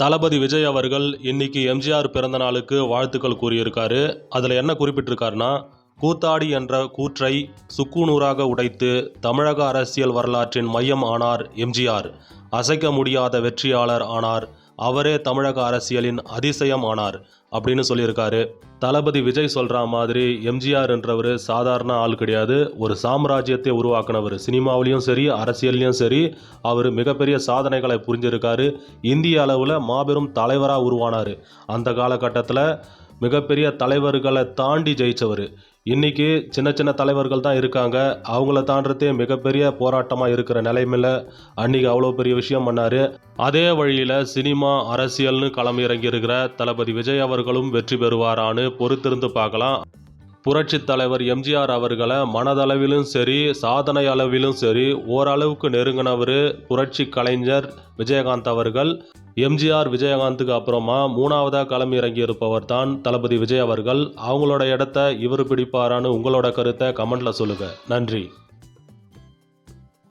தளபதி விஜய் அவர்கள் இன்னைக்கு எம்ஜிஆர் பிறந்த நாளுக்கு வாழ்த்துக்கள் கூறியிருக்காரு. அதில் என்ன குறிப்பிட்டிருக்காருன்னா கூத்தாடி என்ற கூற்றை சுக்குநூறாக உடைத்து தமிழக அரசியல் வரலாற்றின் மையம் ஆனார் எம்ஜிஆர். அசைக்க முடியாத வெற்றியாளர் ஆனார் அவரே தமிழக அரசியலின் அதிசயம் ஆனார் அப்படின்னு சொல்லியிருக்காரு. தளபதி விஜய் சொல்கிற மாதிரி எம்ஜிஆர் என்றவர் சாதாரண ஆள் கிடையாது. ஒரு சாம்ராஜ்யத்தை உருவாக்குனவர். சினிமாவிலையும் சரி அரசியல்லையும் சரி அவர் மிகப்பெரிய சாதனைகளை புரிஞ்சிருக்காரு. இந்திய அளவில் மாபெரும் தலைவராக உருவானார். அந்த காலகட்டத்தில் மிகப்பெரிய தலைவர்களை தாண்டி ஜெயிச்சவர். இன்றைக்கி சின்ன சின்ன தலைவர்கள் தான் இருக்காங்க. அவங்கள தாண்டதே மிகப்பெரிய போராட்டமாக இருக்கிற நிலைமையில் அன்றைக்கி அவ்வளோ பெரிய விஷயம் பண்ணார். அதே வழியில் சினிமா அரசியல்னு களம் இறங்கி இருக்கிற தளபதி விஜய் அவர்களும் வெற்றி பெறுவாரான்னு பொறுத்திருந்து பார்க்கலாம். புரட்சி தலைவர் எம்ஜிஆர் அவர்களை மனதளவிலும் சரி சாதனை அளவிலும் சரி ஓரளவுக்கு நெருங்கினவர் புரட்சி கலைஞர் விஜயகாந்த் அவர்கள். எம்ஜிஆர் விஜயகாந்துக்கு அப்புறமா மூணாவதாக களம் இறங்கி இருப்பவர் தான் தளபதி விஜய் அவர்கள். அவங்களோட இடத்த இவர் பிடிப்பாரான்னு உங்களோட கருத்தை கமெண்ட்ல சொல்லுங்க. நன்றி.